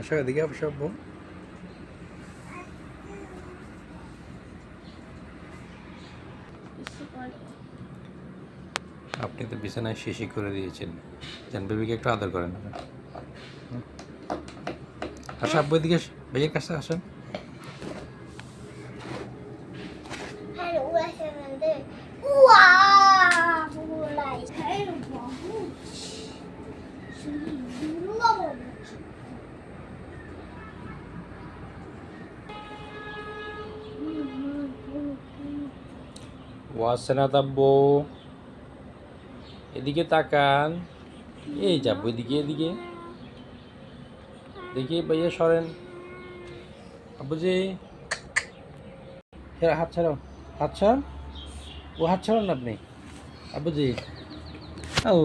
আসো এদিকে আব্বু বেশি আপনি তো বিছানায় শিশি করে দিয়েছেন জান বেবিকে একটু আদর করেন। আসো আব্বু এদিকে। ভাইয়ের কাছে আসেন Hello, SMLD. ওয়াসেনাথ আব্বু এদিকে তাকান। এই যাব এদিকে এদিকে। দেখি ভাইয়া সরেন। আব্বুজি। ছেড়া হাত ছাড়াও। হাত ছাড়ান? ও হাত ছাড়ান আপনি? আব্বুজি। ও।